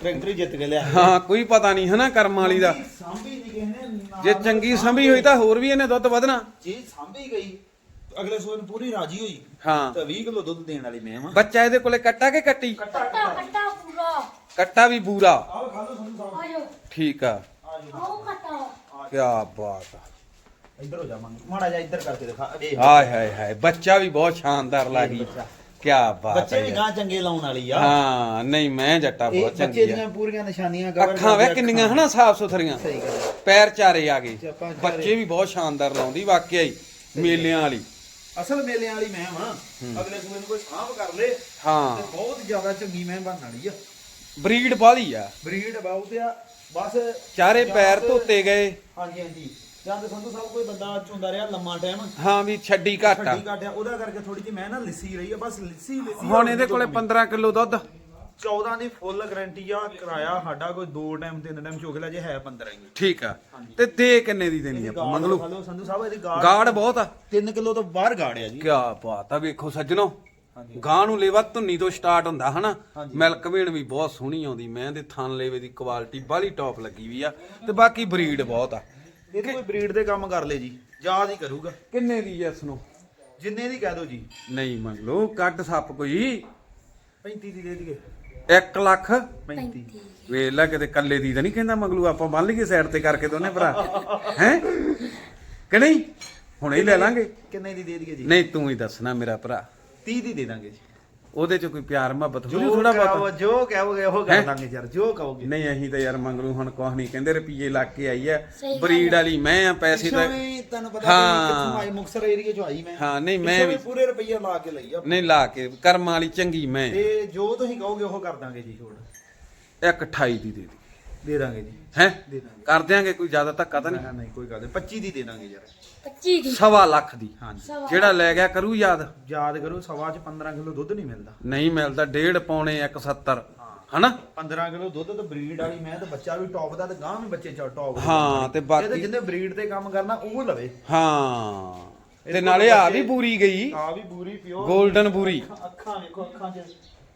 ਟਰੈਕਟਰ ਹੀ ਜਿੱਤ ਕੇ ਲਿਆ ਹਾਂ ਕੋਈ ਪਤਾ ਨਹੀਂ ਹਨਾ ਕਰਮ ਵਾਲੀ ਦਾ। ਸਾਂਭੀ ਨਹੀਂ ਕਿਸੇ ਨੇ ਨਾ- ਜੇ ਚੰਗੀ ਸੰਭੀ ਹੋਈ ਤਾਂ ਹੋਰ ਵੀ ਇਹਨੇ ਦੁੱਧ ਵਧਣਾ। ਜੇ ਸਾਂਭੀ ਗਈ ਅਗਲੇ ਸੂਏ ਨੂੰ ਪੂਰੀ ਰਾਜੀ ਹੋਈ ਹਾਂ। ਤਾਂ 20 ਕਿਲੋ ਦੁੱਧ ਦੇਣ ਵਾਲੀ ਮੈਂ ਵਾਂ। ਬੱਚਾ ਇਹਦੇ ਕੋਲੇ ਕੱਟਾ ਕਿ ਕੱਟੀ? ਕੱਟਾ ਕੱਟਾ ਪੂਰਾ। ਕੱਟਾ ਵੀ ਬੂਰਾ ਆਓ ਖਾ ਲਓ ਸੰਧੂ ਸਾਹਿਬ। ਆਜੋ। ਠੀਕ ਆ। ਆ ਜਾਓ ਆਓ ਕੱਟਾ ਕੀ ਬਾਤ ਆ। ਇੱਧਰ ਹੋ ਜਾ ਮੰਗ ਮਾੜਾ ਜਿਹਾ ਇੱਧਰ ਕਰਕੇ ਦਿਖਾ ਵੇਖ ਹਾਏ ਹਾਏ ਹਾਏ ਬੱਚਾ ਵੀ ਬਹੁਤ ਸ਼ਾਨਦਾਰ ਲੱਗੀ ਬੱਚਾ। ਕੀ ਬਾਤ ਬੱਚੇ ਹੈ ਵੀ ਯਾਰ। ਗਾਂ ਚੰਗੇ ਲਾਉਣ ਵਾਲੀ ਆ। ਹਾਂ ਨਹੀਂ ਮੈਂ ਜੱਟਾ ਇਹ ਬਹੁਤ ਬੱਚੇ ਚੰਗੀ ਦੀਆਂ ਆ ਪੂਰੀਆਂ ਨਿਸ਼ਾਨੀਆਂ cover ਅੱਖਾਂ ਵੇ ਕਰਦੇ ਕਿੰਨੀਆਂ ਅੱਖਾਂ। ਹਨਾ ਸਾਫ਼ ਸੁਥਰੀਆਂ ਸਹੀ ਗੱਲ ਹੈ। ਪੈਰ ਚਾਰੇ ਆ ਗਏ। ਚਾਪਾਂ ਚਾਰੇ। ਬੱਚੇ ਵੀ ਬਹੁਤ ਸ਼ਾਨਦਾਰ ਲਾਉਂਦੀ ਵਾਕਿਆ ਹੀ ਮੇਲਿਆਂ ਵਾਲੀ। ਅਸਲ ਮੇਲਿਆਂ ਵਾਲੀ ਮੈਂ ਵਾਂ। ਅਗਲੇ ਸੂਬੇ ਨੂੰ ਕੋਈ ਸਾਂਭ ਕਰ ਲੇ ਹਾਂ। ਤੇ ਬਹੁਤ ਜ਼ਿਆਦਾ ਚੰਗੀ ਮੈਂ ਬਣਨ ਵਾਲੀ ਆ। ਬਰੀਡ ਬਾਲੀ ਆ। ਬਰੀਡ ਅਬਾਊਟ ਆ। ਬਸ ਚਾਰੇ ਜਾਂ ਪੈਰ ਤੇ- ਧੋਤੇ ਗਏ। ਹਾਂਜੀ ਹਾਂਜੀ। ਤੇ ਸੰਧੂ ਸਾਹਿਬ ਕੋਈ ਬੰਦਾ ਝੁੰਦਾ ਰਿਹਾ ਲੰਮਾ ਟਾਈਮ ਹਾਂ ਵੀ ਛੱਡੀ ਘੱਟ ਆ। ਛੱਡੀ ਕਾਟਿਆ ਉਹਦਾ ਕਰਕੇ ਥੋੜੀ ਜਿਹੀ ਮੈਂ ਨਾ ਲਿੱਸੀ ਰਹੀ ਆ। ਬਸ ਲਿੱਸੀ ਲਿੱਸੀ ਹੁਣ ਇਹਦੇ ਕੋਲੇ 15 ਕਿਲੋ ਦੁੱਧ। 14 ਦੀ ਫੁੱਲ ਗਾਰੰਟੀ ਆ ਕਿਰਾਇਆ ਸਾਡਾ ਕੋਈ 2 ਟਾਈਮ 3 ਟਾਈਮ ਚੁੱਕ ਲਿਆ ਜੇ ਹੈ 15 ਹੀ। ਠੀਕ ਆ। ਤੇ ਦੇ ਕਿੰਨੇ ਦੀ ਦੇਣੀ ਆਪਾਂ? ਮੰਗਲੂ ਹਲੋ ਸੰਧੂ ਸਾਹਿਬ ਇਹਦੀ ਗਾੜ ਗਾੜ ਬਹੁਤ ਆ। 3 ਕਿਲੋ ਤੋਂ ਬਾਹਰ ਗਾੜ ਆ ਜੀ। ਕੀ ਬਾਤ ਆ। ਵੇਖੋ ਸੱਜਣੋ ਗਾਂ ਨੂੰ ਲੇਵਾ ਧੁੰਨੀ ਤੋਂ ਸਟਾਰਟ ਹੁੰਦਾ ਹਨਾ? ਹਾਂਜੀ। ਮਿਲਕ ਵੇਣ ਵੀ ਬਹੁਤ ਸੋਹਣੀ ਆਉਂਦੀ। ਮੈਂ ਦੇ ਥਣ ਲੇਵੇ ਦੀ ਕੁਆਲਿਟੀ ਬਾਹਲੀ ਟੌਪ ਲੱਗੀ ਵੀ ਆ। ਤੇ ਬਾਕੀ ਬਰੀਡ ਬਹੁਤ ਆ। ਇਹਦੇ ਕੋਈ ਬਰੀਡ ਦੇ ਕੰਮ ਕਰ ਲੇ ਜੀ ਯਾਦ ਹੀ ਕਰੂਗਾ। ਕਿੰਨੇ ਦੀ ਐ ਇਸ ਨੂੰ? ਜਿੰਨੇ ਦੀ ਕਹਿ ਦੋ ਜੀ। ਨਹੀਂ ਮੰਗ ਲਓ ਕੱਟ ਸੱਪ ਕੋਈ। 35 ਦੀ ਦੇ ਦਈਏ। 1 ਲੱਖ। 35 ਵੇਖ ਲੈ ਕਿਤੇ ਕੱਲੇ ਦੀ ਤਾਂ ਨਹੀਂ ਕਹਿੰਦਾ ਮੰਗਲੂ ਆਪਾਂ ਬੰਨ ਲਈਏ ਸਾਈਡ ਤੇ ਕਰਕੇ ਦੋਨੇ ਭਰਾ। ਹੈ? ਕਿ ਨਹੀਂ? ਹੁਣੇ ਹੀ ਲੈ ਲਾਂਗੇ। ਕਿੰਨੇ ਦੀ ਦੇ ਦਈਏ ਜੀ? ਨਹੀਂ ਤੂੰ ਹੀ ਦੱਸਣਾ ਮੇਰਾ ਭਰਾ। 30 ਦੀ ਦੇ ਦਾਂਗੇ ਜੀ। ਉਹਦੇ ਚ ਕੋਈ ਪਿਆਰ ਮੁਹੱਬਤ ਹੋ ਜੋ ਥੋੜਾ ਬਹੁਤ। ਜੋ ਕਹੋਗੇ ਉਹ ਹੈਂ? ਕਰ ਦਾਂਗੇ ਯਾਰ ਜੋ ਕਹੋਗੇ। ਨਹੀਂ ਅਸੀਂ ਤਾਂ ਯਾਰ ਮੰਗਲੂ ਹੁਣ ਕੁਛ ਨਹੀਂ ਕਹਿੰਦੇ ਰੁਪਈਏ ਲਾ ਕੇ ਆਈ ਗੱਲ ਬਰੀਡ ਵਾਲੀ ਮੈਂ ਆ ਪੈਸੇ ਤਾਂ ਤੁਹਾਨੂੰ ਪਤਾ ਹਾਂ। ਕਿੱਥੋਂ ਆਈ ਮੁਕਸਰ ਏਰੀਏ ਚੋਂ ਆਈ ਮੈਂ। ਹਾਂ, ਨਹੀਂ, ਮੈਂ ਵੀ- ਪੂਰੇ ਰੁਪਈਆ ਲਾ ਕੇ ਲਈ ਆ ਨਹੀਂ ਲਾ ਕੇ ਕਰਮਾਂ ਵਾਲੀ ਚੰਗੀ ਮੈਂ ਤੇ ਜੋ ਤੁਸੀਂ ਕਹੋਗੇ ਉਹ ਕਰ ਦਾਂਗੇ ਜੀ ਛੋੜ। ਇੱਕ 28 ਦੀ ਦੇ ਦੀ। ਦੇ ਦਾਂਗੇ ਜੀ। ਹੈ? ਦੇ ਦਾਂਗੇ। ਕਰ ਦਿਆਂਗੇ ਕੋਈ ਜ਼ਿਆਦਾ ਧੱਕਾ ਤਾਂ ਨਹੀਂ ਨਹੀਂ? ਨਹੀਂ ਕੋਈ ਗੱਲ ਨਹੀਂ। 25 ਦੀ ਦੇ ਦਾਂਗੇ ਯਾਰ। 25 ਦੀ? ਸਵਾ ਲੱਖ ਦੀ। ਹਾਂਜੀ। ਸਵਾ ਜਿਹੜਾ ਲੈ ਗਿਆ ਕਰੂ ਯਾਦ? ਯਾਦ ਕਰੋ ਸਵਾ ਚ 15 ਕਿਲੋ ਦੁੱਧ ਨਹੀਂ ਮਿਲਦਾ। ਨਹੀਂ ਮਿਲਦਾ ਡੇਢ ਪੌਣੇ 170 ਹਨਾ? 15 ਕਿਲੋ ਦੁੱਧ ਤੇ ਬਰੀਡ ਵਾਲੀ ਮੈਂ ਤੇ ਬੱਚਾ ਵੀ ਟੌਪ ਦਾ ਤੇ ਗਾਂ ਵੀ ਬੱਚੇ ਚ ਟੌਪ ਹਾਂ ਤੇ ਬਾਕੀ ਜਿੰਨੇ ਬਰੀਡ ਤੇ ਕੰਮ ਕਰਨਾ ਉਹ ਲਵੇ। ਹਾਂ। ਤੇ ਨਾਲੇ ਆ ਵੀ ਪੂਰੀ ਗਈ। ਆ ਵੀ ਪੂਰੀ ਪਿਓਰ 골ਡਨ ਪੂਰੀ ਅੱਖਾਂ ਵੇਖੋ ਅੱਖਾਂ 'ਚ।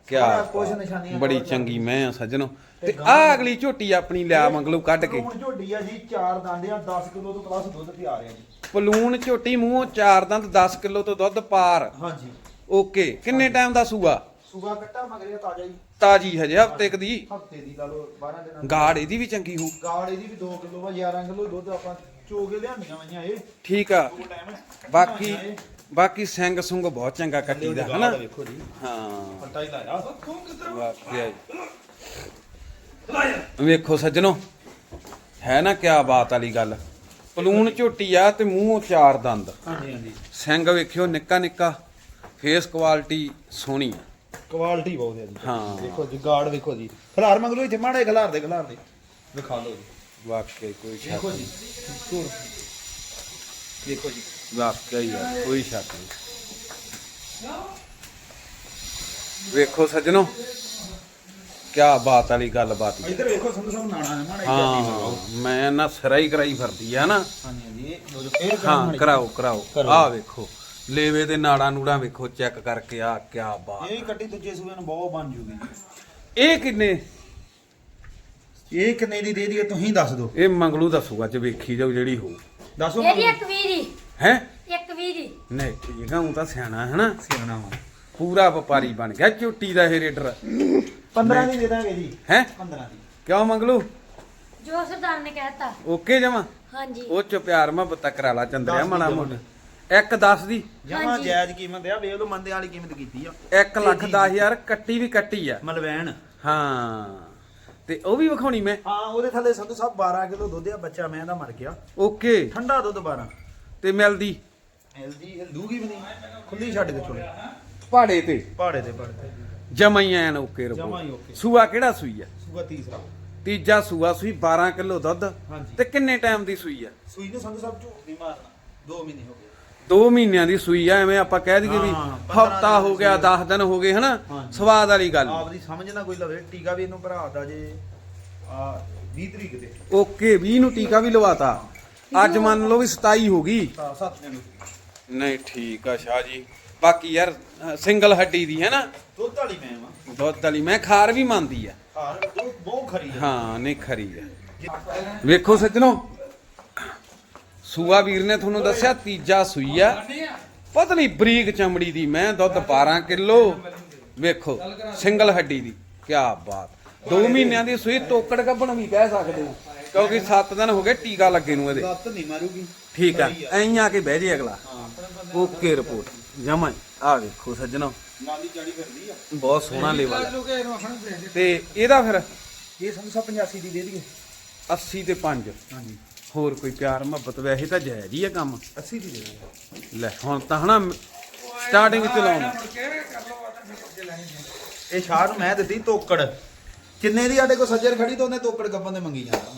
ਕਿਆ ਸਾਰਾ ਕੁਛ ਨਿਸ਼ਾਨੀਆਂ ਬੜੀ ਚੰਗੀ ਮੈਂ ਆ ਸੱਜਣੋ। ਤੇ ਤੇ ਆ ਅਗਲੀ ਝੋਟੀ ਆਪਣੀ ਲਿਆ ਮੰਗਲੂ ਕੱਢ ਕੇ। ਹੁਣ ਝੋਡੀ ਆ ਜੀ ਚਾਰ ਦਾਂਡੇ ਆ 10 ਕਿਲੋ ਤੋਂ ਪਲੱਸ ਦੁੱਧ ਤੇ ਆ ਰਿਹਾ ਜੀ। ਪਲੂਣ ਝੋਟੀ ਮੂੰਹੋਂ ਚਾਰ ਦੰਦ 10 ਕਿਲੋ ਤੋਂ ਦੁੱਧ ਪਾਰ। ਹਾਂਜੀ। ਓਕੇ ਕਿੰਨੇ ਟਾਈਮ ਦਾ ਸੂਆ? ਸੂਗਾ ਕੱਟਾ ਤਾਜ਼ਾ ਜੀ। ਤਾਜੀ ਹਜੇ ਹਫ਼ਤੇ ਕੁ ਦੀ। ਹਫ਼ਤੇ ਦੀ ਲਾ ਲਓ 12 ਦਿਨਾਂ ਦੀ। ਗਾੜ ਇਹਦੀ ਵੀ ਚੰਗੀ ਹੋਊ। ਗਾੜ ਇਹਦੀ ਵੀ 2 ਕਿਲੋ ਵਾ 11 ਕਿਲੋ ਦੁੱਧ ਆਪਾਂ ਚੋਗੇ ਲਿਆਂਦੀਆਂ ਵਈਆਂ ਇਹ। ਠੀਕ ਆ। ਦੋ ਟਾਈਮ ਬਾਕੀ ਬਾਕੀ ਸਿੰਘ ਸੁੰਗ ਬਹੁਤ ਚੰਗਾ ਕੱਟੀ ਦਾ ਹਨਾ? ਵੇਖੋ ਜੀ। ਹਾਂ। ਪੱਟਾ ਹੀ ਲਾਇਆ। ਵਾਕਿਆ ਹੀ। ਵੇਖੋ ਸੱਜਣੋ ਹੈ ਨਾ ਕਿਆ ਬਾਤ ਵਾਲੀ ਗੱਲ। ਪਲੂਣ ਝੋਟੀ ਆ ਤੇ ਮੂੰਹੋਂ ਚਾਰ ਦੰਦ। ਹਾਂਜੀ ਹਾਂਜੀ। ਸਿੰਘ ਵੇਖਿਓ ਨਿੱਕਾ ਨਿੱਕਾ ਫੇਸ ਕੁਆਲਿਟੀ ਸੋਹਣੀ ਆ। ਕੁਆਲਿਟੀ ਬਹੁਤ ਹੈ ਜੀ। ਹਾਂ। ਦੇਖੋ ਜੀ ਗਾੜ ਵੇਖੋ ਜੀ। ਖਲਾਰ ਮੰਗ ਲਓ ਇੱਥੇ ਮਾੜੇ ਖਲਾਰ ਦੇ ਖਲਾਰ ਦੇ। ਵਿਖਾ ਲਓ ਜੀ। ਵਾਕਿਆ ਹੀ ਕੋਈ ਦੇਖੋ ਜੀ। ਦੇਖੋ ਜੀ। ਵਾਕਿਆ ਹੀ ਆ ਕੋਈ ਸ਼ੱਕ ਨਹੀਂ। ਵੇਖੋ ਸੱਜਣੋ ਕਿਆ ਬਾਤ ਵਾਲੀ ਗੱਲ ਬਾਤ ਈ। ਇੱਧਰ ਵੇਖੋ ਸੰਧੂ ਸਾਹਿਬ ਨਾਣਾ ਹੈ ਮਾੜੇ ਹਾਂ ਮੈਂ ਨਾ ਸਿਰਾ ਹੀ ਕਰਾਈ ਫਿਰਦੀ ਆ ਨਾ ਹਾਂਜੀ ਹਾਂਜੀ ਜੀ, ਹਾਂ। ਕਰਾਓ ਕਰਾਓ। ਕਰੋ। ਆਹ ਵੇਖੋ ਲੇਵੇ ਦੇ ਨਾੜਾਂ ਨੂੜਾਂ ਵੇਖੋ ਚੈੱਕ ਕਰਕੇ ਆ ਕਿਆ ਬਾਤ ਇਹ ਕੱਟੀ ਦੂਜੇ ਸੂਬੇ ਨੂੰ ਬਹੁਤ ਬਣ ਜੂਗੀ। ਇਹ ਕਿੰਨੇ? ਇਹ ਕਿੰਨੇ ਦੀ ਦੇ ਦਈਏ ਤੁਸੀਂ ਦੱਸ ਦਿਓ। ਇਹ ਮੰਗਲੂ ਦੱਸੂਗਾ ਚ ਵੇਖੀ ਜਾਓ ਜਿਹੜੀ ਹੋ ਦੱਸੋ ਇਹਦੀ ਇੱਕ ਵੀਰੀ ਹੈ? ਇੱਕ ਵੀਰੀ ਨਹੀਂ ਠੀਕ ਆ ਉਹ ਤਾਂ ਸਿਆਣਾ ਹੈ ਨਾ। ਸਿਆਣਾ ਵਾ। ਪੂਰਾ ਵਪਾਰੀ ਬਣ ਗਿਆ ਝੋਟੀ ਦਾ ਇਹ ਰੇਡਰ। 15 ਦੀ ਦੇ ਦਾਂਗੇ ਜੀ। ਹੈ? 15 ਦੀ। ਕਿਉਂ ਮੰਗਲੂ? ਜੋ ਸਰਦਾਰ ਨੇ ਕਹਿਤਾ ਓਕੇ ਜਮਾ? ਹਾਂਜੀ। ਉਹ ਚ ਪਿਆਰ ਮੁਹੱਬਤ ਕਰਾ ਲਾ ਚੰਦਰਿਆ ਜਮਾਂ। ਮੋਟਾ। ਇੱਕ 10 ਦੀ। ਜਮਾ ਹਾਂਜੀ। ਜਾਇਜ਼ ਕੀਮਤ ਆ ਵੇਖ ਲਓ ਮੰਦੇ ਵਾਲੀ ਕੀਮਤ ਕੀਤੀ ਆ। 1 ਲੱਖ 10000 ਕੱਟੀ ਵੀ ਕੱਟੀ ਆ। ਮਲਵੈਣ। ਹਾਂ। ਤੇ ਉਹ ਵੀ ਵਿਖਾਉਣੀ ਮੈਂ? ਹਾਂ ਉਹਦੇ ਥੱਲੇ ਸੰਧੂ ਸਾਹਿਬ 12 ਕਿਲੋ ਦੁੱਧ ਆ ਬੱਚਾ ਮੈਂ ਦਾ ਮਰ ਗਿਆ। ਓਕੇ। ਠੰਡਾ ਦੁੱਧ 12 ਤੇ ਮਿਲਦੀ। ਹੈਲਦੀ ਹਿਲਦੂਗੀ ਵੀ ਨਹੀਂ ਖੁੱਲੀ ਛੱਡ ਕੇ ਛੋੜੇ ਪਹਾੜੇ ਤੇ। ਪਹਾੜੇ ਤੇ ਪਹਾੜੇ ਤੇ। ਜਮਾ ਹੀ ਐਨ ਓਕੇ ਜਮਾਂ ਹੀ। ਸੂਆ ਕਿਹੜਾ ਸੂਈ ਆ? ਸੂਗਾ ਤੀਸਰਾ। ਤੀਜਾ ਸੂਆ ਸੂਈ 12 ਕਿਲੋ ਦੁੱਧ। ਹਾਂਜੀ। ਤੇ ਕਿੰਨੇ ਟਾਈਮ ਦੀ ਸੂਈ ਆ? ਸੂਈ ਨੇ ਸੰਧੂ ਸਾਹਿਬ ਝੂਠ ਨਹੀਂ ਮਾਰਨਾ। 2 ਮਹੀਨੇ ਹੋ ਗਏ। 2 ਮਹੀਨਿਆਂ ਦੀ ਸੂਈ ਆ ਐਵੇਂ ਆਪਾਂ ਕਹਿ ਦਈਏ ਵੀ ਹਾਂ, ਹਫਤਾ ਹੋ ਗਿਆ ਸੂਈ। ਆ। 10 ਦਿਨ ਹੋ ਗਏ ਹਨਾ? ਹਾਂਜੀ। ਸਵਾਦ ਵਾਲੀ ਗੱਲ। ਆਪਦੀ ਸਮਝ ਨਾ ਕੋਈ ਲਵੇ ਟੀਕਾ ਵੀ ਇਹਨੂੰ ਭਰਾ ਦਾ ਜੇ ਆ 20 ਤਰੀਕ ਤੇ। ਓਕੇ 20 ਨੂੰ ਟੀਕਾ ਵੀ ਲਵਾਤਾ। ਅੱਜ ਮੰਨ ਲਓ ਵੀ 27 ਹੋ ਗਈ। ਤਾਂ 7 ਦਿਨ ਨਹੀਂ ਠੀਕ ਆ ਸ਼ਾਹ ਜੀ। ਬਾਕੀ ਯਾਰ ਸਿੰਗਲ ਹੱਡੀ ਦੀ ਹੈ ਨਾ। ਦੁੱਧ ਵਾਲੀ ਮੈਂ ਵਾ। ਦੁੱਧ ਵਾਲੀ ਮੈਂ ਖਾਰ ਵੀ ਮੰਨਦੀ ਆ। ਹਾਰ ਦੁੱਧ ਬਹੁਤ ਖਰੀ ਆ। ਹਾਂ ਨਹੀਂ ਖਰੀ ਆ। ਵੇਖੋ ਸੱਜਣੋ ਸੂਆ ਵੀਰ ਨੇ ਤੁਹਾਨੂੰ ਦੱਸਿਆ ਤੀਜਾ ਸੂਈ ਆ। ਪਤਲੀ ਬਰੀਕ ਚਮੜੀ ਦੀ ਮੈਂ ਦੁੱਧ 12 ਕਿਲੋ। ਵੇਖੋ ਸਿੰਗਲ ਹੱਡੀ ਦੀ ਕੀ ਬਾਤ। 2 ਮਹੀਨਿਆਂ ਦੀ ਸੂਈ ਤੋਕੜ ਗੱਭਣ ਵੀ ਕਹਿ ਸਕਦੇ ਹੋ ਕਿਉਂਕਿ 7 ਦਿਨ ਹੋ ਗਏ ਟੀਕਾ ਲੱਗੇ ਨੂੰ ਇਹਦੇ। ਲੱਤ ਨਹੀਂ ਮਾਰੂਗੀ। ਠੀਕ ਆ। ਐਂ ਆ ਕੇ ਬਹਿ ਜੇ ਅਗਲਾ। Okay report. ਜਮਾ ਆ ਵੇਖੋ ਸੱਜਣੋ। ਨਾਲੀ ਚੜੀ ਫਿਰਦੀ ਆ। ਬਹੁਤ ਸੋਹਣਾ ਲੈਵਲ ਤੇ ਇਹਦਾ ਫਿਰ? ਇਹ ਸਾਨੂੰ 85 ਦੀ ਦੇ ਦਈਏ। 80 ਤੇ 5 ਹਾਂਜੀ। ਹੋਰ ਕੋਈ ਪਿਆਰ ਮੁਹੱਬਤ ਵੈਸੇ ਤਾਂ ਜਾਇਜ਼ ਹੀ ਆ ਕੰਮ। 80 ਦੀ ਦੇ ਦਈਏ। ਲੈ ਹੁਣ ਤਾਂ ਹਨਾ ਸਟਾਰਟਿੰਗ ਚ ਲਾਉਣ। ਇਹ ਸ਼ਾਹ ਨੂੰ ਮੈਂ ਦਿੱਤੀ ਤੋਕੜ। ਕਿੰਨੇ ਦੀ ਸਾਡੇ ਕੋਲ ਸੱਜਰ ਖੜੀ ਤਾਂ ਉਹਨੇ ਤੋਕੜ ਗੱਬਾਂ ਦੇ ਮੰਗੀ ਜਾਂਦਾ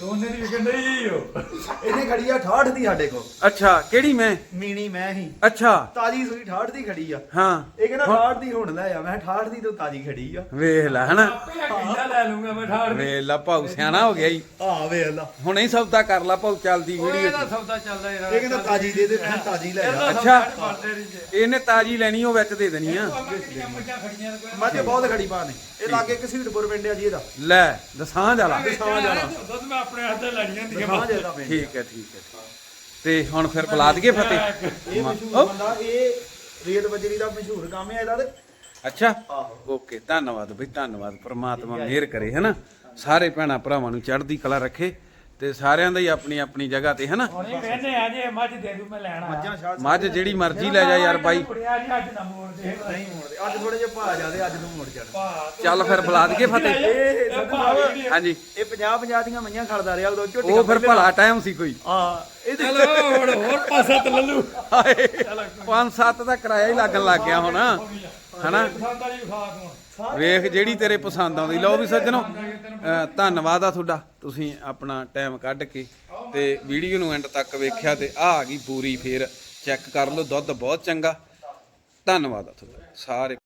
ਉਹਨੇ ਦੀ ਵਿਕਣ ਨਹੀਂ ਹੋ ਇਹਨੇ ਖੜੀ ਆ 68 ਦੀ ਸਾਡੇ ਕੋਲ। ਅੱਛਾ ਕਿਹੜੀ ਮੈਂ? ਮੀਣੀ ਮੈਂ ਹੀ। ਅੱਛਾ। ਤਾਜੀ ਸੂਈ 68 ਦੀ ਖੜੀ ਆ। ਹਾਂ। ਇਹ ਕਹਿੰਦਾ 68 ਦੀ ਹੁਣ ਲੈ ਆ। ਮੈਂ 68 ਦੀ ਤੋਂ ਤਾਜੀ ਖੜੀ ਆ। ਵੇਖ ਲੈ ਹਨਾ? ਕਿੰਨਾ ਲੈ ਲੂੰਗਾ ਮੈਂ ਠਾੜ ਵੇਖ ਲੈ ਭਾਉ ਸਿਆਣਾ ਹੋ ਗਿਆ ਈ ਆ ਵੇਖ ਲਾ। ਹੁਣੇ ਹੀ ਸੌਦਾ ਕਰ ਲਾ ਭਾਉ ਚੱਲਦੀ ਵੀਡੀਓ ਇਹਦਾ ਚ ਸੌਦਾ ਚੱਲਦਾ ਯਾਰ ਇਹ ਕਹਿੰਦਾ ਤਾਜੀ ਦੇ ਦੇ ਮੈਂ ਤਾਜੀ ਲੈ ਜਾ ਅੱਛਾ। ਪੜਦੇ ਨਹੀਂ ਜੇ। ਇਹਨੇ ਤਾਜੀ ਲੈਣੀ ਉਹ ਵਿੱਚ ਦੇ ਦੇਣੀ ਆ। ਮੱਝਾਂ ਬਹੁਤ ਖੜੀ ਪਾ ਨੇ। ਇਹ ਲਾਗੇ ਕਸੀਟਪੁਰ ਪਿੰਡ ਆ ਜੀ ਇਹਦਾ। ਲੈ ਦਸਾਂ ਜਾਲਾ ਦਸਾਂ ਜਾਣਾ। ਦੁੱਧ ਮੈਂ ਆਪਣੇ ਹੱਥ ਤੇ ਲੈਣੀਆਂ ਹੁੰਦੀਆਂ ਦਿਖਾ ਜੇ ਦਾ ਪਿੰਡ ਠੀਕ ਹੈ ਠੀਕ ਹੈ ਤੇ ਹੁਣ ਫਿਰ ਬੁਲਾ ਦਈਏ ਫਤਿਹ। ਇਹ ਮਸ਼ਹੂਰ ਬੰਦਾ ਇਹ ਰੇਤ ਬਜਰੀ ਦਾ ਮਸ਼ਹੂਰ ਕੰਮ ਹੈ ਇਹਦਾ ਤੇ। ਅੱਛਾ। ਆਹੋ। ਓਕੇ ਧੰਨਵਾਦ ਬਈ ਧੰਨਵਾਦ। ਪ੍ਰਮਾਤਮਾ ਮਿਹਰ ਕਰੇ ਹਨਾ? ਸਾਰੇ ਭੈਣਾਂ ਭਰਾਵਾਂ ਨੂੰ ਚੜ੍ਹਦੀ ਕਲਾ ਰੱਖੇ। ਤੇ ਸਾਰਿਆਂ ਦਾ ਹੀ ਆਪਣੀ ਆਪਣੀ ਜਗ੍ਹਾ ਤੇ ਹਨਾ? ਹੁਣੇ ਕਹਿੰਦੇ ਆ ਜੇ ਮੱਝ ਦੇ ਦੂ ਮੈਂ ਲੈਣਾ। ਮੱਝਾਂ ਸ਼ਾਹ ਮੱਝ ਜਿਹੜੀ ਮਰਜ਼ੀ ਲੈ ਜਾ ਯਾਰ ਬਾਈ। ਕੁੜਿਆ ਜੀ ਅੱਜ ਨਾ ਮੋੜ ਦੇ ਨਹੀਂ ਮੁੜਦੇ। ਅੱਜ ਥੋੜੇ ਜਿਹਾ ਭਾ ਜਾਦੇ ਅੱਜ ਨੂੰ ਮੁੜ ਜਾਣਾ। ਭਾ ਚੱਲ ਫਿਰ ਬੁਲਾ ਦਈਏ ਫਤਿਹ। ਇਹ ਸੰਧੂ ਸਾਹਿਬ, ਹਾਂਜੀ। ਇਹ 50 50 ਦੀਆਂ ਮਈਆਂ ਖੜਦਾ ਰਿਹਾ ਉਦੋਂ ਝੋਟੀ ਉਹ ਫਿਰ ਭਲਾ ਟਾਈਮ ਸੀ ਕੋਈ। ਆ ਇਹਦੇ ਚਲੋ ਹੁਣ ਹੋਰ ਪਾਸਾ ਤੇ ਲੱਲੂ। ਹਾਏ ਪੰਜ ਸੱਤ ਦਾ ਕਿਰਾਇਆ ਹੀ ਲੱਗਣ ਲੱਗ ਗਿਆ ਹੁਣ। ਹਨਾ? ਪਸੰਦ ਵਾਲੀ ਵੇਖ ਜਿਹੜੀ ਤੇਰੇ ਪਸੰਦ ਆਉਂਦੀ, ਲਓ ਵੀ ਸੱਜਣੋ ਧੰਨਵਾਦ ਆ ਤੁਹਾਡਾ। ਤੁਸੀਂ ਆਪਣਾ ਟਾਈਮ ਕੱਢ ਕੇ ਤੇ ਵੀਡੀਓ ਨੂੰ ਐਂਡ ਤੱਕ ਵੇਖਿਆ ਤੇ ਆ ਆ ਗਈ ਪੂਰੀ ਫੇਰ ਚੈੱਕ ਕਰ ਲਓ, ਦੁੱਧ ਬਹੁਤ ਚੰਗਾ। ਧੰਨਵਾਦ ਆ ਤੁਹਾਡਾ, ਸਾਰੇ